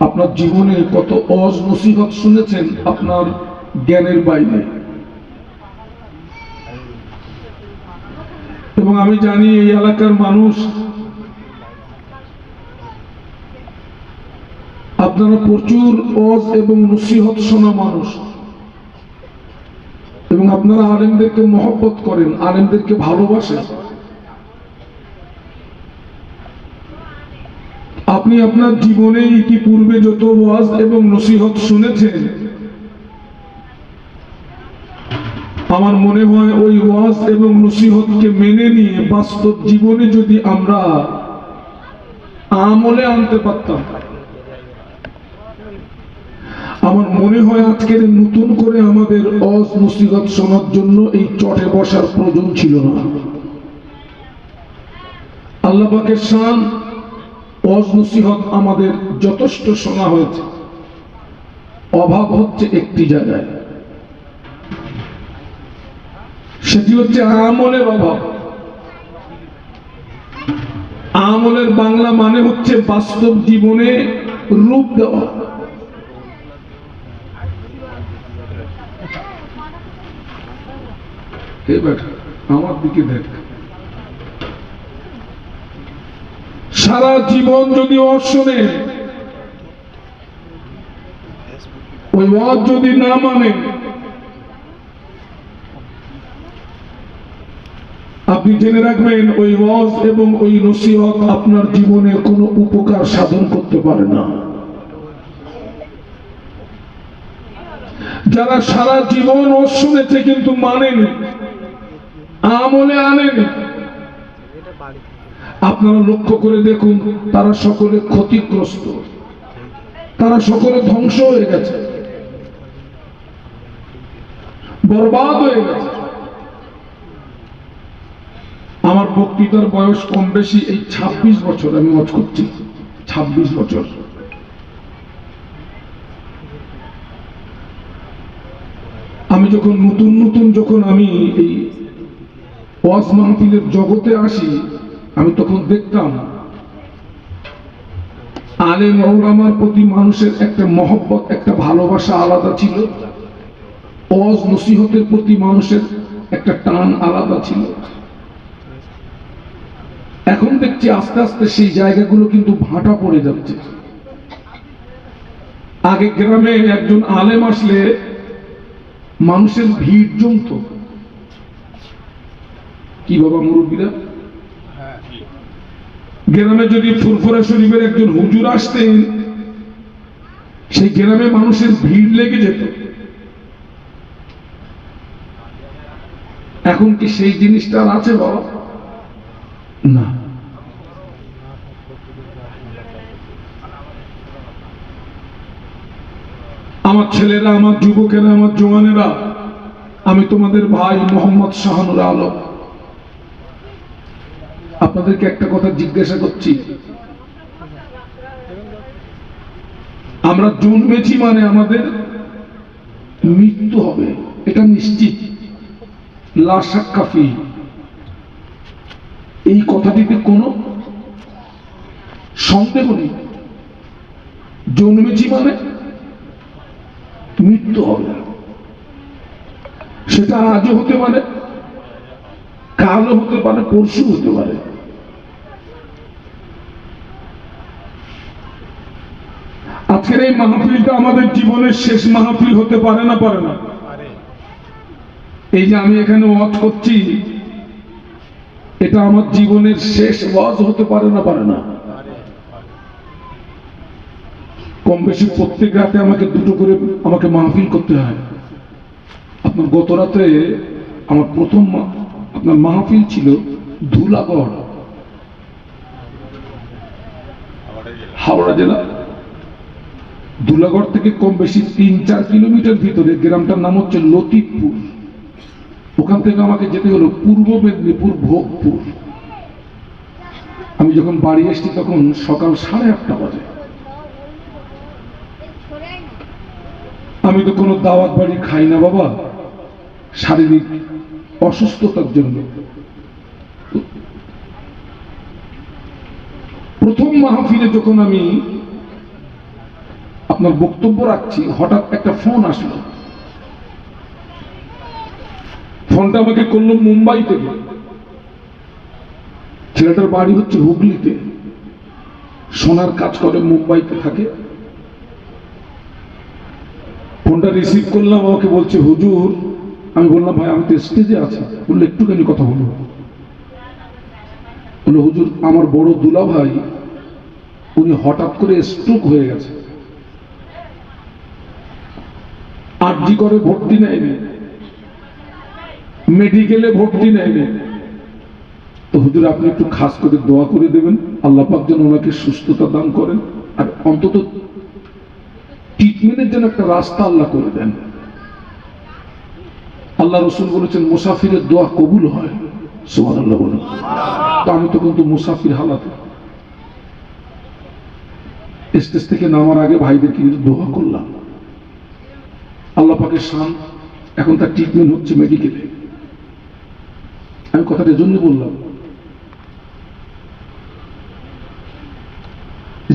আপনার জীবনে কত অজ নসিহত শুনেছেন আপনার জ্ঞানের বাইরে। এবং আমি জানি এই এলাকার মানুষ, আপনারা প্রচুর অজ এবং নসিহত শোনা মানুষ। এবং আপনারা আলেমদেরকে মহব্বত করেন, আলেমদেরকে ভালোবাসেন। আপনি আপনার জীবনে ইতিপূর্বে যত ওয়াজ এবং নসিহত শুনেছেন? আমার মনে হয় ওই ওয়াজ এবং নসিহতকে মেনে নিয়ে বাস্তব জীবনে যদি আমরা আমলে আনতে পারতাম, আমার মনে হয় আজকের নতুন করে আমাদের অজ নসিহত শোনার জন্য এই চটে বসার প্রয়োজন ছিল না। আল্লাহ পাকের শান অজ নসিহত আমাদের যথেষ্ট শোনা হয়েছে। অভাব হচ্ছে একটি জায়গায়। সেটি হচ্ছে আমলের অভাব। আমলের বাংলা মানে হচ্ছে বাস্তব জীবনে রূপ দেওয়া। আমার দিকে দেখ। সারা জীবন যদি ওয়াজ ওই ওয়াজ যদি না মানে আপনি জেনে রাখবেন, ওই ওয়াজ এবং ওই নসিহত আপনার জীবনে কোনো উপকার সাধন করতে পারে না। যারা সারা জীবন ওয়াজ শুনেছে কিন্তু মানেনি, আমলে আনেনি আপনারা লক্ষ্য করে দেখুন, তারা সকলে ক্ষতিগ্রস্ত। তারা সকলে ধ্বংস হয়ে গেছে। বরবাদ হয়ে গেছে। আমার বক্তৃতার বয়স কম বেশি এই ২৬ বছর আমি মজ করছি। ২৬ বছর। আমি যখন নতুন নতুন যখন আমি এই ওয়াজ মাহফিলের জগতে আসি আমি তখন দেখতাম আলে ওলামার প্রতি মানুষের একটা মহব্বত, একটা ভালোবাসা আলাদা ছিল। অজ নসিহতের প্রতি মানুষের একটা টান আলাদা ছিল। এখন দেখছি আস্তে আস্তে সেই জায়গাগুলো কিন্তু ভাটা পড়ে যাচ্ছে। আগে গ্রামে একজন আলেম আসলে মানুষের ভিড় জমত। কি বাবা মুরব্বীরা? গ্রামে যদি ফুরফুরা শরীফের একজন হুজুর আসতেন, সেই গ্রামে মানুষের ভিড় লেগে যেত। এখন কি সেই জিনিসটা আছে বাবা? না। আমার ছেলেরা, আমার যুবকেরা, আমার জোয়ানেরা আমি তোমাদের ভাই মোহাম্মদ শাহানুর আলম। আপনাদেরকে একটা কথা জিজ্ঞাসা করছি। আমরা জন্মেছি মানে আমাদের মৃত্যু হবে, এটা নিশ্চিত। লাশাক্কাফি এই কথাটিতে কোনো সন্দেহ নেই। জন্মেছি মানে মৃত্যু হবে। সেটা আজও হতে পারে, কালও হতে পারে, পরশু হতে পারে। আজকের এই মাহফিলটা আমাদের জীবনের শেষ মাহফিল হতে পারে না পারে না। এই যে আমি এখানে ওয়াজ করছি, এটা আমার জীবনের শেষ ওয়াজ হতে পারে না পারে না। কম বেশি প্রত্যেক রাতে আমাকে দুটো করে আমাকে মাহফিল করতে হয়। আপনার গত রাতে আমার প্রথম আপনার মাহফিল ছিল ধুলাগড়, হাওড়া জেলা। ধুলাগড় থেকে কম বেশি তিন, চার কিলোমিটার ভিতরে গ্রামটার নাম হচ্ছে লতিফপুর। ওখান থেকে আমাকে যেতে হলো পূর্ব মেদিনীপুর, ভোগপুর। আমি যখন বাড়ি এসেছি তখন সকাল সাড়ে আটটা বাজে। আমি তো কোনো দাওয়াত বাড়ি খাই না বাবা। শারীরিক অসুস্থতার জন্য। প্রথম মাহফিলে যখন আমি আপনার বক্তব্য রাখছি, হঠাৎ একটা ফোন আসলো। ফোনটা আমাকে করল মুম্বাই থেকে ছেলেটার বাড়ি হচ্ছে হুগলিতে। সোনার কাজ করে মুম্বাইতে থাকে। ফোনটা রিসিভ করলাম, আমাকে বলছে, হুজুর, আমি বললাম, ভাই, আমি তো স্টেজে আছি। বলল, একটুখানি কথা বলব বলল, হুজুর, আমার বড় দুলা ভাই উনি হঠাৎ করে স্ট্রোক হয়ে গেছে। আরজি করে ভর্তি নেয়নি। মেডিকেলে ভর্তি নেয়নি। তো হুজুর, আপনি একটু খাস করে দোয়া করে দেবেন। আল্লাহ পাক যেন ওনাকে সুস্থতা দান করেন। আর অন্তত ট্রিটমেন্টের জন্য একটা রাস্তা আল্লাহ করে দেন। আল্লাহ রসুল বলেছেন, মুসাফিরের দোয়া কবুল হয়। সোহান আল্লাহ বলেন। তো আমি তো কিন্তু মুসাফির হালাতে। স্টেজ থেকে নামার আগে ভাইদেরকে কিন্তু দোয়া করলাম। আল্লাহ পাকের শান এখন তার ট্রিটমেন্ট হচ্ছে মেডিকেলে আমি কথাটা জন্য বললাম,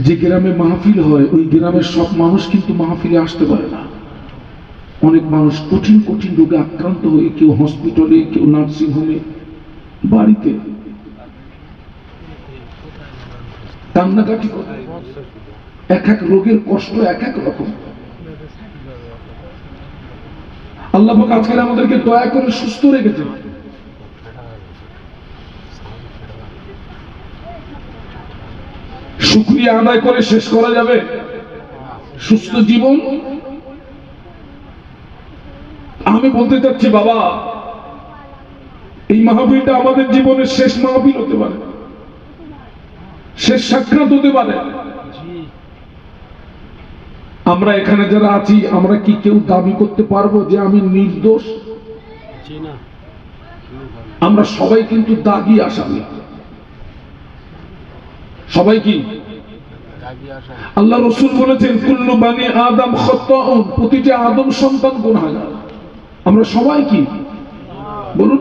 যে গ্রামে মাহফিল হয়, ওই গ্রামের সব মানুষ কিন্তু মাহফিলে আসতে পারে না। অনেক মানুষ কঠিন কঠিন রোগে আক্রান্ত হয়ে কেউ হসপিটালে কেউ নার্সিং হোমে বাড়িতে কান্নাকাটি করে। এক এক রোগের কষ্ট এক এক রকম। আল্লাহ আজকে আমাদেরকে দয়া করে সুস্থ রেখেছে শুক্রিয়া আদায় করে শেষ করা যাবে। সুস্থ জীবন। আমি বলতে চাচ্ছি, বাবা, এই মাহফিলটা আমাদের জীবনের শেষ মাহফিল হতে পারে। শেষ সাক্ষাৎ হতে পারে। আমরা এখানে যারা আছি আমরা কি কেউ দাবি করতে পারব যে আমি নির্দোষ? আমরা সবাই কিন্তু দাগি আসামি। সবাই কি? আল্লাহ রসুল বলেছেন কুল্লু বানি আদম খত্তাউন প্রতিটি আদম সন্তান গুনাহগার। আমরা সবাই কি? বলুন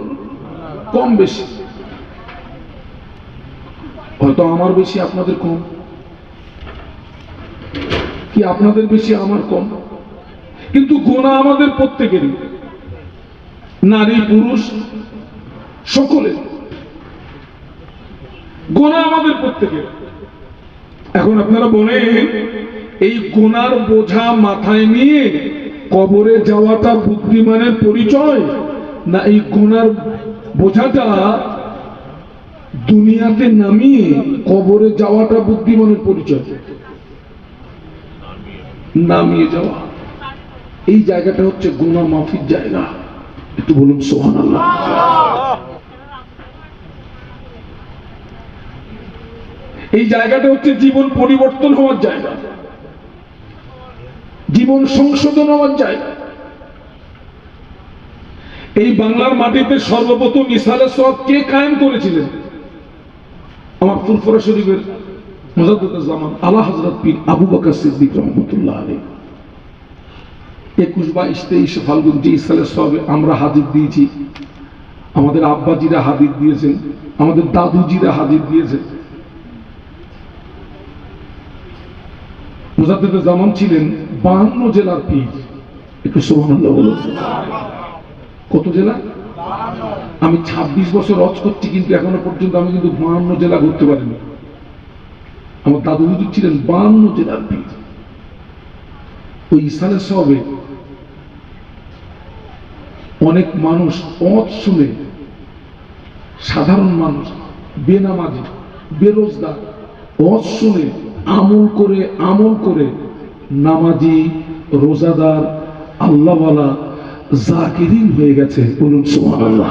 কম বেশি। হয়তো আমার বেশি আপনাদের কম। কি আপনাদের বেশি, আমার কম? কিন্তু গোনা আমাদের প্রত্যেকেরই। নারী, পুরুষ সকলে গোনা আমাদের প্রত্যেকের। এখন আপনারা বলেন, এই গোনার বোঝা মাথায় নিয়ে কবরে যাওয়াটা বুদ্ধিমানের পরিচয়? না এই গোনার বোঝাটা দুনিয়াতে নামিয়ে কবরে যাওয়াটা বুদ্ধিমানের পরিচয়? নামিয়ে যাওয়া। এই জায়গাটা হচ্ছে গুনা মাফির জায়গা। একটু বলুন সোহান আল্লাহ এই জায়গাটা হচ্ছে জীবন পরিবর্তন হওয়ার জায়গা। জীবন সংশোধন হওয়ার জায়গা। এই বাংলার মাটিতে সর্বপ্রথম ইসালে সব কে কায়েম করেছিলেন? আমার ফুরফুরা শরীফের জামান আলা হজরত পীর আবু বকর সিদ্দিক রহমতুল্লাহ আলী একুশ, বাইশ, তেইশে ফাল্গুন যে ইসালে সবে আমরা হাজির দিয়েছি। আমাদের আব্বাজিরা হাজির দিয়েছেন, আমাদের দাদুজিরা হাজির দিয়েছেন। মুজাদ্দেদ জামান ছিলেন বাহান্ন জেলার পীর। একটু সোহানুল্লাহ বলুন। কত জেলা? আমি ২৬ বছর রজ করছি, কিন্তু এখনও পর্যন্ত আমি কিন্তু বাহান্ন জেলা ঘুরতে পারিনি। আমার দাদু হুজুর ছিলেন বাহান্ন জেলার পীর। ওই ইসালের সবে অনেক মানুষ পথ শুনে, সাধারণ মানুষ, বেনামাজি, বেরোজগার পথ শুনে, আমল করে আমল করে, নামাজি, রোজাদার, আল্লাহওয়ালা, জাকিরিন হয়ে গেছে বলুন সুবহানাল্লাহ।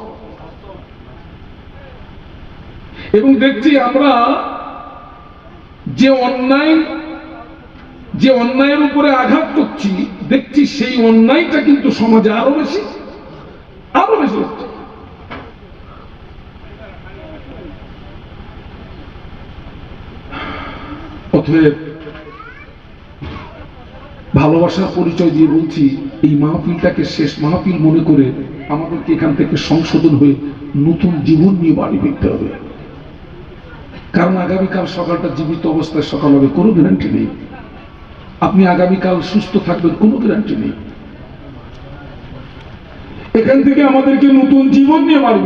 এবং দেখছি আমরা যে অন্যায়, যে অন্যায়ের উপরে আঘাত করছি, দেখছি সেই অন্যায়টা কিন্তু সমাজে আরও বেশি আরও বেশি হচ্ছে। অতএব ভালোবাসার পরিচয় দিয়ে বলছি, এই মাহফিলটাকে শেষ মাহফিল মনে করে আমাদেরকে এখান থেকে সংশোধন হয়ে নতুন জীবন নিয়ে বাড়ি ফিরতে হবে। কারণ আগামীকাল সকালটা জীবিত অবস্থায় সকাল হবে কোনো গ্যারান্টি নেই। আপনি আগামীকাল সুস্থ থাকবেন, কোনো গ্যারান্টি নেই। এখান থেকে আমাদেরকে নতুন জীবন নিয়ে বাড়ি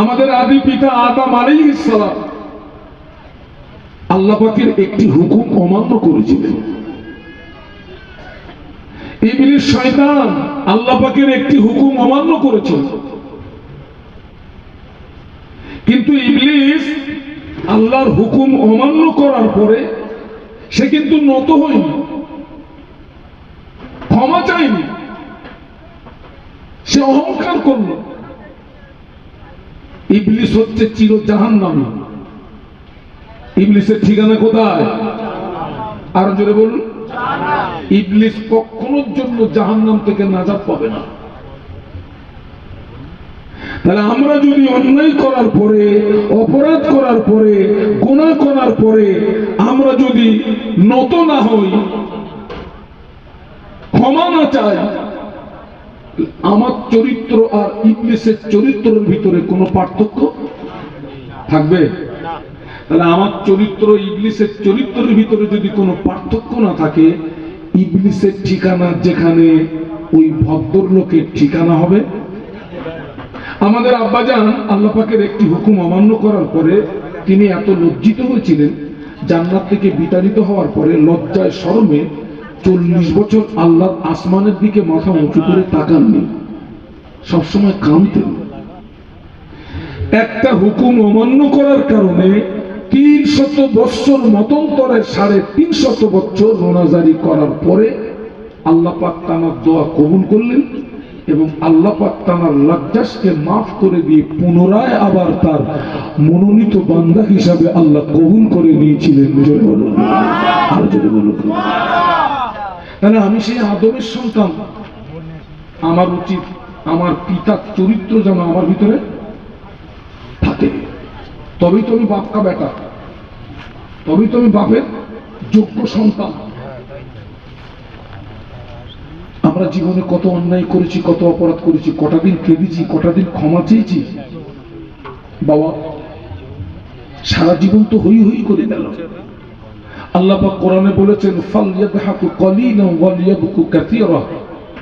আমাদের আদি পিতা আদম আলাইহিস সালাম আল্লাহ পাকের একটি হুকুম অমান্য করেছিলেন। ইবলিস শয়তান আল্লাহ পাকের একটি হুকুম অমান্য করেছিল। কিন্তু ইবলিস আল্লাহর হুকুম অমান্য করার পরে সে কিন্তু নত হয়নি, ক্ষমা চায়নি, সে অহংকার করল। ইবলিস হচ্ছে চির জাহান্নামী ইবলিসের ঠিকানা কোথায়? আরও জোরে বলুন। ইবলিস কখনোর জন্য জাহান্নাম থেকে নাজাত পাবে না। তাহলে আমরা যদি অন্যায় করার পরে, অপরাধ করার পরে, গুনাহ করার পরে আমরা যদি নত না হই, ক্ষমা না চাই, আমার চরিত্র আর ইবলিসের চরিত্রের ভিতরে কোনো পার্থক্য থাকবে? তাহলে আমার চরিত্র, ইবলিসের চরিত্রের ভিতরে যদি কোনো পার্থক্য না থাকে, ইবলিসের ঠিকানা যেখানে ওই ভদ্রলোকের ঠিকানা হবে? আমাদের আব্বাজান আল্লাহ পাকের একটি হুকুম অমান্য করার পরে তিনি এত লজ্জিত হয়েছিলেন, জান্নাত থেকে বিতাড়িত হওয়ার পরে লজ্জায় শরমে চল্লিশ বছর আল্লাহ আসমানের দিকে মাথা উঁচু করে তাকাননি। সবসময় কাঁদতেন। একটা হুকুম অমান্য করার কারণে তিন শত বৎসর মতন্তরে সাড়ে তিন শত বছর রোনাজারি করার পরে আল্লাহ পাক তানার দোয়া কবুল করলেন। এবং আল্লাহ পাক তানার লজ্জাসকে মাফ করে দিয়ে পুনরায় আবার তার মনোনীত বান্দা হিসাবে আল্লাহ কবুল করে নিয়েছিলেন। বলুন। আর বলুন। তাহলে আমি সেই আদমের সন্তান। আমার উচিত, আমার পিতার চরিত্র যেন আমার ভিতরে থাকে। তবেই তুমি বাপকা বেটা। তবেই আমি বাপের যোগ্য সন্তান। আমরা জীবনে কত অন্যায় করেছি, কত অপরাধ করেছি, কটা দিন কেঁদেছি, কটা দিন ক্ষমা চেয়েছি? বাবা, সারা জীবন তো হই হই করে গেল। আল্লাহ কোরআনে বলেছেন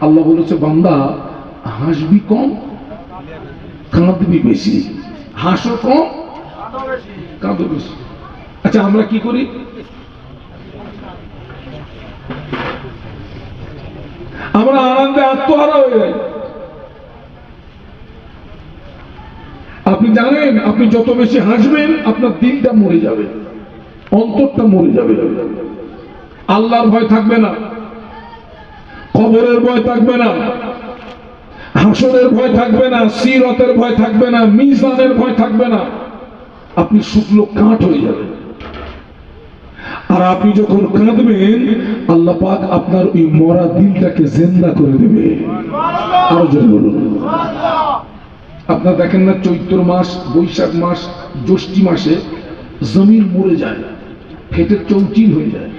আল্লাহ বলেছে, বান্দা, হাসবি কম, কাঁদবি বেশি। হাসো কম, কাঁদো বেশি। আচ্ছা আমরা কি করি? আমরা আনন্দে আত্মহারা হয়ে যাই। আপনি জানেন, আপনি যত বেশি হাসবেন, আপনার দিলটা মরে যাবে, অন্তরটা মরে যাবে। আল্লাহর ভয় থাকবে না, কবরের ভয় থাকবে না, হাসরের ভয় থাকবে না, সিরতের ভয় থাকবে না, মিজানের ভয় থাকবে না। আপনি শুকলো কাঠ হয়ে যাবেন। আর আপনি যখন কাঁদবেন, আল্লাহ পাক আপনার ওই মরা দিলটাকে জেন্দা করে দেবে। আরও জোরে বলুন। আপনার দেখেন না, চৈত্র মাস, বৈশাখ মাস, জ্যৈষ্ঠী মাসে জমিন মরে যায়, ফেটে চৌচিল হয়ে যায়।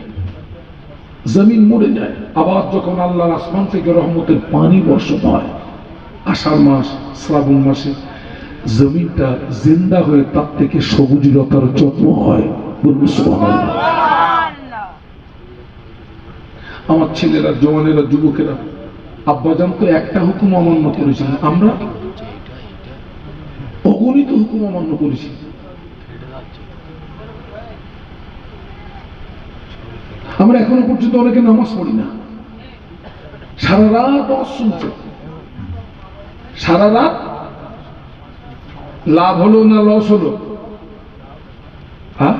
জমিন মরে যায়। আবার যখন আল্লাহর আসমান থেকে রহমতের পানি বর্ষণ হয় আষাঢ় মাস, শ্রাবণ মাসে জমিনটা জিন্দা হয়ে তার থেকে সবুজ লতার যত্ন হয়। সুবহানাল্লাহ। আমার ছেলেরা, জওয়ানেরা, যুবকেরা, আব্বাজান তো একটা হুকুম অমান্য করেছিলেন আমরা অগণিত হুকুম অমান্য করেছি। আমরা এখনও পর্যন্ত অনেকে নামাজ পড়ি না। সারা রাত শুনছে সারা রাত লাভ হলো না লস হলো হ্যাঁ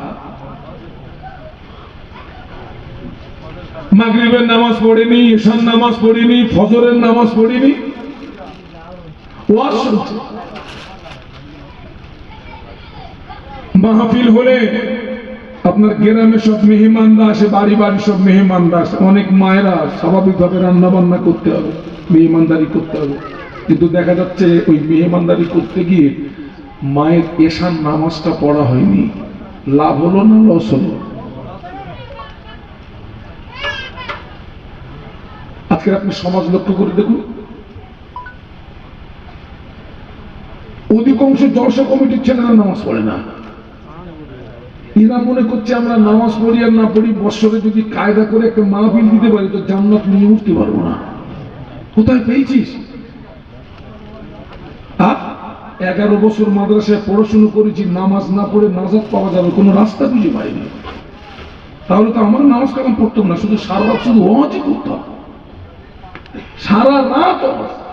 মাগরিবের নামাজ পড়িনি ঈশান নামাজ পড়িনি, ফজরের নামাজ পড়িনি। মাহফিল হলে আপনার গ্রামে সব মেহমানরা আসে বাড়ি বাড়ি সব মেহমানরা আসে। অনেক মায়েরা স্বাভাবিকভাবে রান্না বান্না করতে হবে, মেহমানদারি করতে হবে। কিন্তু দেখা যাচ্ছে ওই মেহমানদারি করতে গিয়ে মায়ের এশার নামাজটা পড়া হয়নি। লাভ হলো না লস হলো? আজকে আপনি সমাজ লক্ষ্য করে দেখুন। অধিকাংশ জলসা কমিটির ছেলেরা নামাজ পড়ে না। এরা মনে করছে আমরা নামাজ পড়ি আর না পড়ি, বৎসরে যদি কায়দা করে একটা মাহফিল দিতে পারি তো জান্নাত নিয়ে উঠতে পারব না। কোথায় পেয়েছিস? এগারো বছর মাদ্রাসায় পড়াশুনো করেছি, নামাজ না পড়ে নাজাত পাওয়া যাবে, কোনো রাস্তা খুঁজে পাইনি। তাহলে তো আমার নামাজ কালাম পড়তাম না, শুধু সারা শুধু ওয়াজই করতাম। সারা রাত ওয়াজ।